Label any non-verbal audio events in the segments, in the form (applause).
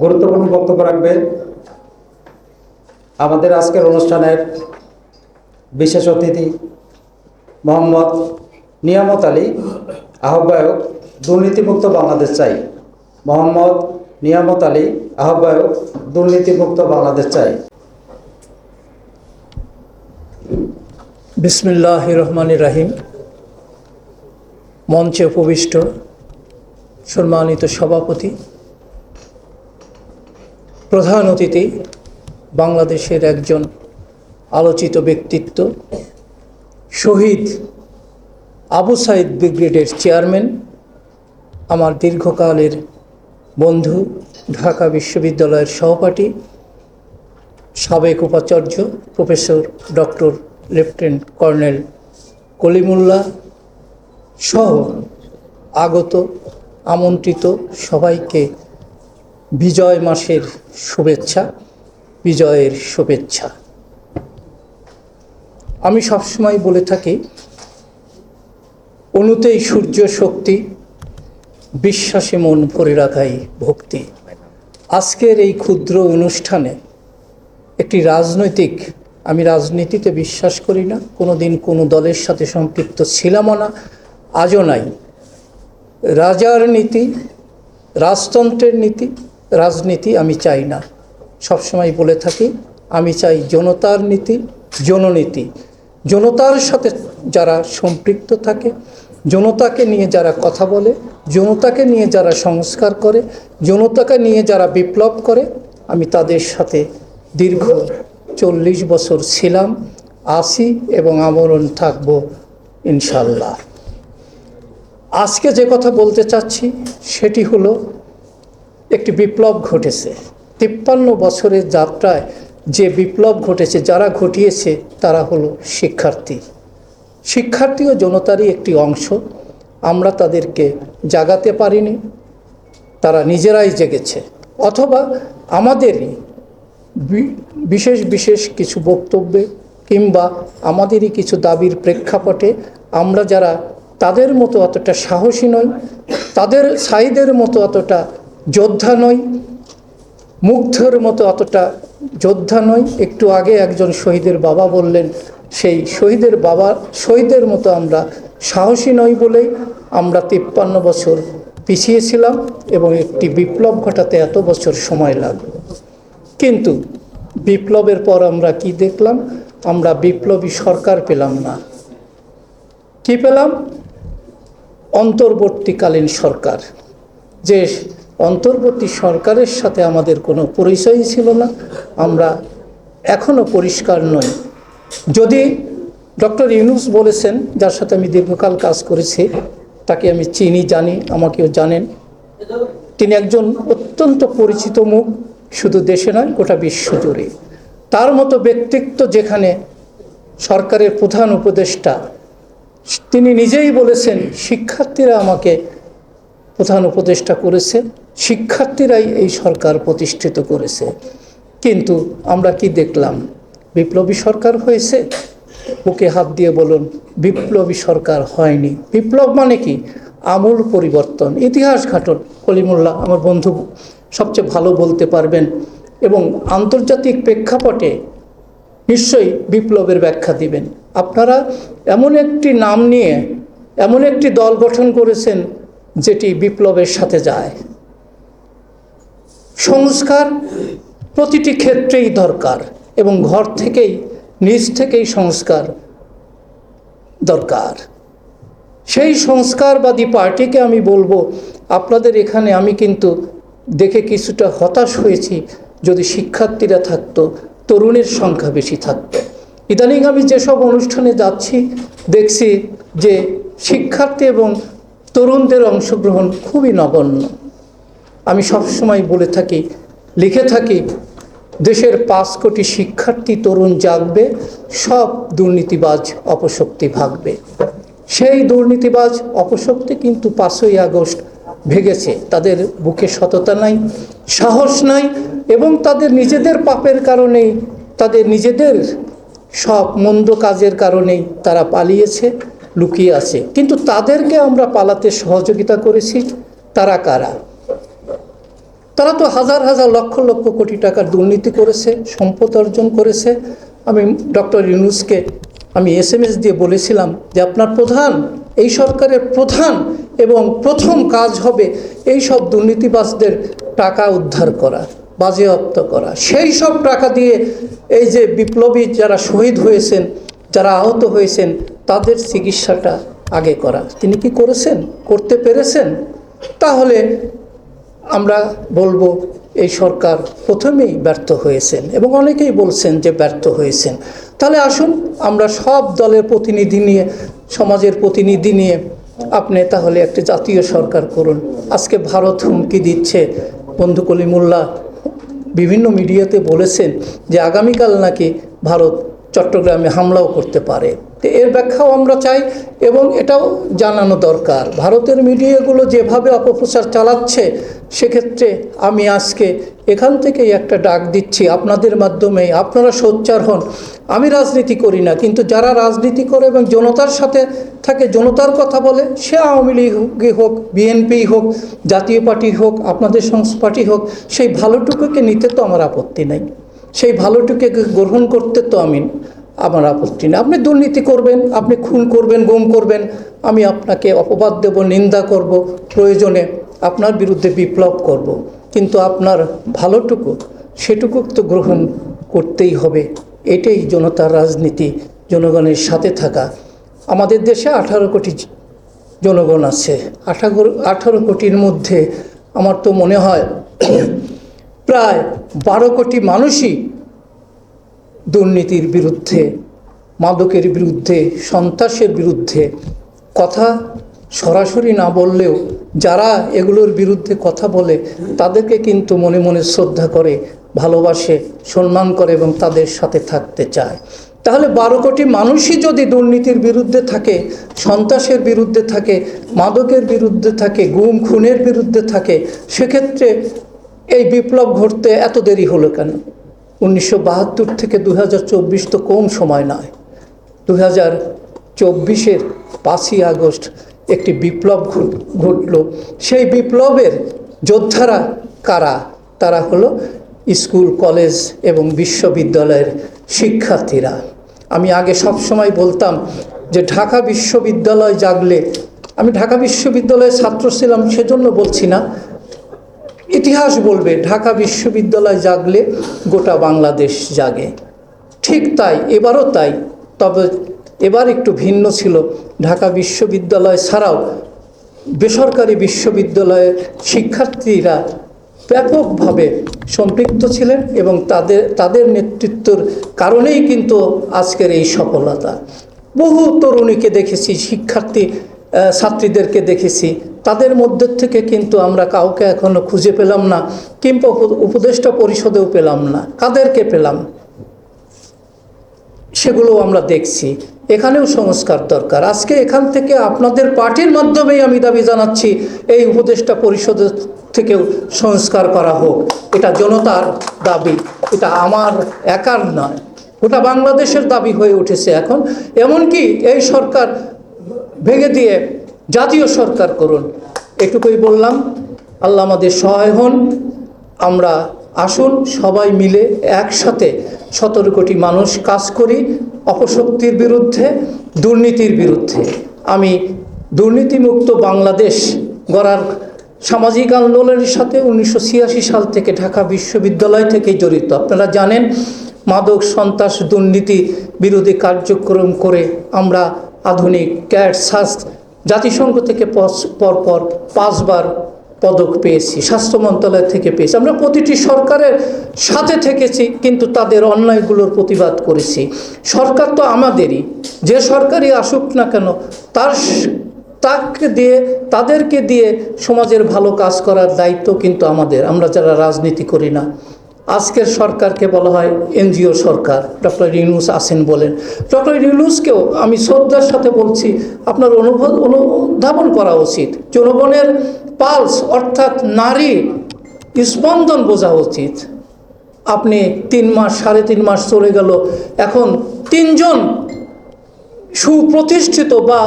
গুরুত্বপূর্ণ বক্তব্য রাখবে। আমাদের আজকের অনুষ্ঠানের বিশেষ অতিথি মোহাম্মদ নিয়ামত আলী, আহ্বায়ক দুর্নীতিমুক্ত বাংলাদেশ চাই। মোহাম্মদ নিয়ামত আলী, আহ্বায়ক দুর্নীতিমুক্ত বাংলাদেশ চাই। বিসমিল্লাহ রহমান রাহিম। মঞ্চে উপবিষ্ট সম্মানিত সভাপতি প্রধান অতিথি বাংলাদেশের একজন আলোচিত ব্যক্তিত্ব, শহীদ আবু সাইদ ব্রিগেডের চেয়ারম্যান, আমার দীর্ঘকালের বন্ধু, ঢাকা বিশ্ববিদ্যালয়ের সহপাঠী, সাবেক উপাচার্য professor doctor lieutenant colonel Kalimullah সহ আগত আমন্ত্রিত সবাইকে বিজয় মাসের শুভেচ্ছা, বিজয়ের শুভেচ্ছা। আমি সবসময় বলে থাকি অনুতেই সূর্য শক্তি, বিশ্বাসে মন ভরে রাখাই ভক্তি। আজকের এই ক্ষুদ্র অনুষ্ঠানে একটি রাজনৈতিক, আমি রাজনীতিতে বিশ্বাস করি না কোনো দিন কোনো দলের সাথে সম্পৃক্ত ছিলামও না, আজও নাই। রাজার নীতি, রাজতন্ত্রের নীতি রাজনীতি আমি চাই না। সবসময় বলে থাকি, আমি চাই জনতার নীতি, জননীতি। জনতার সাথে যারা সম্পৃক্ত থাকে, জনতাকে নিয়ে যারা কথা বলে, জনতাকে নিয়ে যারা সংস্কার করে, জনতাকে নিয়ে যারা বিপ্লব করে, আমি তাদের সাথে দীর্ঘ চল্লিশ বছর ছিলাম, আসি এবং আমরণ থাকব, ইনশাল্লাহ। আজকে যে কথা বলতে চাচ্ছি, সেটি হলো একটি বিপ্লব ঘটেছে। তিপ্পান্ন বছরের যাত্রায় যে বিপ্লব ঘটেছে, যারা ঘটিয়েছে, তারা হলো শিক্ষার্থী। শিক্ষার্থী ও জনতারই একটি অংশ। আমরা তাদেরকে জাগাতে পারিনি, তারা নিজেরাই জেগেছে। অথবা আমাদেরই বিশেষ বিশেষ কিছু বক্তব্যে কিংবা আমাদেরই কিছু দাবির প্রেক্ষাপটে আমরা যারা তাদের মতো অতটা সাহসী নই, তাদের সাইদের মতো অতটা যোদ্ধা নই, মুগ্ধর মতো অতটা যোদ্ধা নই। একটু আগে একজন শহীদের বাবা বললেন, সেই শহীদের বাবা, শহীদের মতো আমরা সাহসী নই বলেই আমরা তিপ্পান্ন বছর পিছিয়েছিলাম এবং একটি বিপ্লব ঘটাতে এত বছর সময় লাগল। কিন্তু বিপ্লবের পর আমরা কি দেখলাম? আমরা বিপ্লবী সরকার পেলাম না। কি পেলাম? অন্তর্বর্তীকালীন সরকার, যে অন্তর্বর্তী সরকারের সাথে আমাদের কোনো পরিচয়ই ছিল না। আমরা এখনও পরিষ্কার নই। যদি ডক্টর ইউনুস বলেছেন, যার সাথে আমি দীর্ঘকাল কাজ করেছি, তাকে আমি চিনি, জানি, আমাকেও জানেন। তিনি একজন অত্যন্ত পরিচিত মুখ, শুধু দেশে নয়, গোটা বিশ্ব জুড়ে। তার মতো ব্যক্তিত্ব যেখানে সরকারের প্রধান উপদেষ্টা, তিনি নিজেই বলেছেন, শিক্ষার্থীরা আমাকে প্রধান উপদেষ্টা করেছে শিক্ষার্থীরাই এই সরকার প্রতিষ্ঠিত করেছে। কিন্তু আমরা কি দেখলাম? বিপ্লবী সরকার হয়েছে? বুকে হাত দিয়ে বলুন, বিপ্লবী সরকার হয়নি। বিপ্লব মানে কি? আমূল পরিবর্তন। ইতিহাস ঘাটন। কলিমুল্লাহ, আমার বন্ধু, সবচেয়ে ভালো বলতে পারবেন। এবং আন্তর্জাতিক প্রেক্ষাপটে নিশ্চয়ই বিপ্লবের ব্যাখ্যা দিবেন। আপনারা এমন একটি নাম নিয়ে, এমন একটি দল গঠন করেছেন যেটি বিপ্লবের সাথে যায়। সংস্কার প্রতিটি ক্ষেত্রেই দরকার এবং ঘর থেকেই, নিজ থেকেই সংস্কার দরকার। সেই সংস্কারবাদী পার্টিকে আমি বলব, আপনাদের এখানে আমি কিন্তু দেখে কিছুটা হতাশ হয়েছি যদি শিক্ষার্থীরা থাকতো, তরুণের সংখ্যা বেশি থাকতো। ইদানিং আমি যেসব অনুষ্ঠানে যাচ্ছি, দেখছি যে শিক্ষার্থী এবং তরুণদের অংশগ্রহণ খুবই নগণ্য। আমি সবসময় বলে থাকি, লিখে থাকি, দেশের পাঁচ কোটি শিক্ষার্থী তরুণ জাগবে, সব দুর্নীতিবাজ অপশক্তি ভাগবে। সেই দুর্নীতিবাজ অপশক্তি কিন্তু পাঁচই আগস্ট ভেগেছে। তাদের বুকে সততা নাই, সাহস নাই এবং তাদের নিজেদের পাপের কারণেই, তাদের নিজেদের সব মন্দ কাজের কারণেই তারা পালিয়েছে। লুকিয়ে আছে। কিন্তু তাদেরকে আমরা পালাতে সহযোগিতা করেছি, তারা কারা? তারা তো হাজার হাজার লক্ষ লক্ষ কোটি টাকার দুর্নীতি করেছে, সম্পদ অর্জন করেছে। আমি ডক্টর ইউনুসকে আমি এস এম এস দিয়ে বলেছিলাম যে আপনার প্রধান, এই সরকারের প্রধান এবং প্রথম কাজ হবে এই সব দুর্নীতিবাজদের টাকা উদ্ধার করা, বাজেয়াপ্ত করা। সেই সব টাকা দিয়ে এই যে বিপ্লবী যারা শহীদ হয়েছেন, যারা আহত হয়েছেন তাদের চিকিৎসাটা আগে করা। তিনি কি করেছেন? করতে পেরেছেন? তাহলে আমরা বলব, এই সরকার প্রথমেই ব্যর্থ হয়েছেন এবং অনেকেই বলছেন যে ব্যর্থ হয়েছেন। তাহলে আসুন, আমরা সব দলের প্রতিনিধি নিয়ে, সমাজের প্রতিনিধি নিয়ে আপনি তাহলে একটা জাতীয় সরকার করুন। আজকে ভারত হুমকি দিচ্ছে। বন্ধু কলিমুল্লাহ, বিভিন্ন মিডিয়াতে বলেছেন যে আগামীকাল নাকি ভারত চট্টগ্রামে হামলাও করতে পারে। তো এর ব্যাখ্যাও আমরা চাই এবং এটাও জানানো দরকার। ভারতের মিডিয়াগুলো যেভাবে অপপ্রচার চালাচ্ছে, সেক্ষেত্রে আমি আজকে এখান থেকেই একটা ডাক দিচ্ছি আপনাদের মাধ্যমে। আপনারা সোচ্চার হন। আমি রাজনীতি করি না, কিন্তু যারা রাজনীতি করে এবং জনতার সাথে থাকে, জনতার কথা বলে, সে আওয়ামী লীগই হোক, বিএনপি হোক, জাতীয় পার্টি হোক, আপনাদের সংস্থা পার্টি হোক, সেই ভালোটুকুকে নিতে তো আমার আপত্তি নাই। সেই ভালোটুকে গ্রহণ করতে তো আমি আমার আপত্তি নেই। আপনি দুর্নীতি করবেন, আপনি খুন করবেন, গুম করবেন, আমি আপনাকে অপবাদ দেব, নিন্দা করব, প্রয়োজনে আপনার বিরুদ্ধে বিপ্লব করব। কিন্তু আপনার ভালোটুকু, সেটুকু তো গ্রহণ করতেই হবে। এটাই জনতার রাজনীতি, জনগণের সাথে থাকা। আমাদের দেশে আঠারো কোটি জনগণ আছে। আঠারো আঠারো কোটির মধ্যে আমার তো মনে হয় (clears throat) প্রায় বারো কোটি মানুষই দুর্নীতির বিরুদ্ধে, মাদকের বিরুদ্ধে, সন্ত্রাসের বিরুদ্ধে কথা সরাসরি না বললেও যারা এগুলোর বিরুদ্ধে কথা বলে তাদেরকে কিন্তু মনে মনে শ্রদ্ধা করে, ভালোবাসে, সম্মান করে এবং তাদের সাথে থাকতে চায়। তাহলে বারো কোটি মানুষই যদি দুর্নীতির বিরুদ্ধে থাকে, সন্ত্রাসের বিরুদ্ধে থাকে, মাদকের বিরুদ্ধে থাকে, গুম, খুনের বিরুদ্ধে থাকে, সেক্ষেত্রে এই বিপ্লব ঘটতে এত দেরি হলো কেন? উনিশশো বাহাত্তর থেকে দু হাজার চব্বিশ তো কম সময় নয়। দু হাজার চব্বিশের পাঁচই আগস্ট একটি বিপ্লব ঘট- ঘটল। সেই বিপ্লবের যোদ্ধারা কারা? তারা হলো স্কুল, কলেজ এবং বিশ্ববিদ্যালয়ের শিক্ষার্থীরা। আমি আগে সব সময় বলতাম যে ঢাকা বিশ্ববিদ্যালয় জাগলে, আমি ঢাকা বিশ্ববিদ্যালয়ের ছাত্র ছিলাম সেজন্য বলছি না ইতিহাস বলবে, ঢাকা বিশ্ববিদ্যালয় জাগলে গোটা বাংলাদেশ জাগে। ঠিক তাই, এবারও তাই, তবে এবার একটু ভিন্ন ছিল। ঢাকা বিশ্ববিদ্যালয় ছাড়াও বেসরকারি বিশ্ববিদ্যালয়ের শিক্ষার্থীরা ব্যাপকভাবে সম্পৃক্ত ছিলেন এবং তাদের তাদের নেতৃত্বর কারণেই কিন্তু আজকের এই সফলতা। বহু তরুণীকে দেখেছি, শিক্ষার্থী ছাত্রীদেরকে দেখেছি তাদের মধ্যে থেকে কিন্তু আমরা কাউকে এখনও খুঁজে পেলাম না, কিংবা উপদেষ্টা পরিষদেও পেলাম না। কাদেরকে পেলাম? সেগুলো আমরা দেখছি। এখানেও সংস্কার দরকার। আজকে এখান থেকে আপনাদের পার্টির মাধ্যমেই আমি দাবি জানাচ্ছি, এই উপদেষ্টা পরিষদের থেকেও সংস্কার করা হোক। এটা জনতার দাবি। এটা আমার একার নয়। গোটা বাংলাদেশের দাবি হয়ে উঠেছে এখন। এমনকি এই সরকার ভেঙে দিয়ে জাতীয় সরকার করুন। এটুকুই বললাম। আল্লাহ আমাদের সহায় হন। আমরা আসুন, সবাই মিলে একসাথে সতেরো কোটি মানুষ কাজ করি অপশক্তির বিরুদ্ধে, দুর্নীতির বিরুদ্ধে। আমি দুর্নীতিমুক্ত বাংলাদেশ গড়ার সামাজিক আন্দোলনের সাথে উনিশশো ছিয়াশি সাল থেকে ঢাকা বিশ্ববিদ্যালয় থেকে জড়িত। আপনারা জানেন, মাদক সন্ত্রাস দুর্নীতি বিরোধী কার্যক্রম করে আমরা আধুনিক ক্যাট সাস জাতিসংঘ থেকে পরপর পাঁচবার পদক পেয়েছি, স্বাস্থ্য মন্ত্রণালয় থেকে পেয়েছি। আমরা প্রতিটি সরকারের সাথে থেকেছি, কিন্তু তাদের অন্যায়গুলোর প্রতিবাদ করেছি। সরকার তো আমাদেরই। যে সরকারই আসুক না কেন, তার তাকে দিয়ে, তাদেরকে দিয়ে সমাজের ভালো কাজ করার দায়িত্ব কিন্তু আমাদের। আমরা যারা রাজনীতি করি না আজকের সরকারকে বলা হয় এনজিও সরকার, ডক্টর ইউনুস আসেন বলেন। ডক্টর ইউনুসকেও আমি শ্রদ্ধার সাথে বলছি, আপনার অনুভব অনুধাবন করা উচিত। জনগণের পালস অর্থাৎ নারী স্পন্দন বোঝা উচিত। আপনি তিন মাস, সাড়ে তিন মাস চলে গেল, এখন তিনজন সুপ্রতিষ্ঠিত বা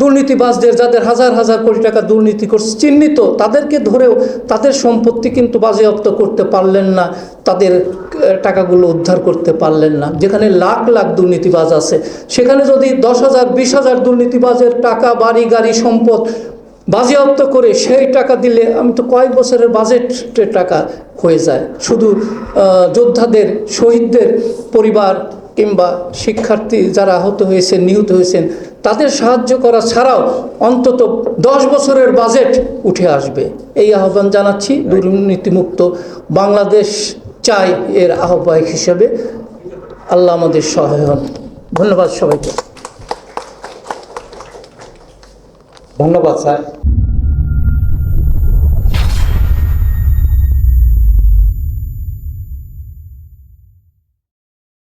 দুর্নীতিবাজদের যাদের হাজার হাজার কোটি টাকা দুর্নীতি করছে, চিহ্নিত, তাদেরকে ধরেও তাদের সম্পত্তি কিন্তু বাজেয়াপ্ত করতে পারলেন না, তাদের টাকাগুলো উদ্ধার করতে পারলেন না। যেখানে লাখ লাখ দুর্নীতিবাজ আছে, সেখানে যদি দশ হাজার, বিশ হাজার দুর্নীতিবাজের টাকা, বাড়ি, গাড়ি, সম্পদ বাজেয়াপ্ত করে সেই টাকা দিলে, আমি তো কয়েক বছরের বাজেটের টাকা হয়ে যায়। শুধু যোদ্ধাদের, শহীদদের পরিবার কিংবা শিক্ষার্থী যারা আহত হয়েছেন, নিহত হয়েছেন, তাদের সাহায্য করা ছাড়াও অন্তত দশ বছরের বাজেট উঠে আসবে। এই আহ্বান জানাচ্ছি দুর্নীতিমুক্ত বাংলাদেশ চাই এর আহ্বায়ক হিসেবে। আল্লাহ আমাদের সহায় হন ধন্যবাদ সবাইকে। ধন্যবাদ, স্যার।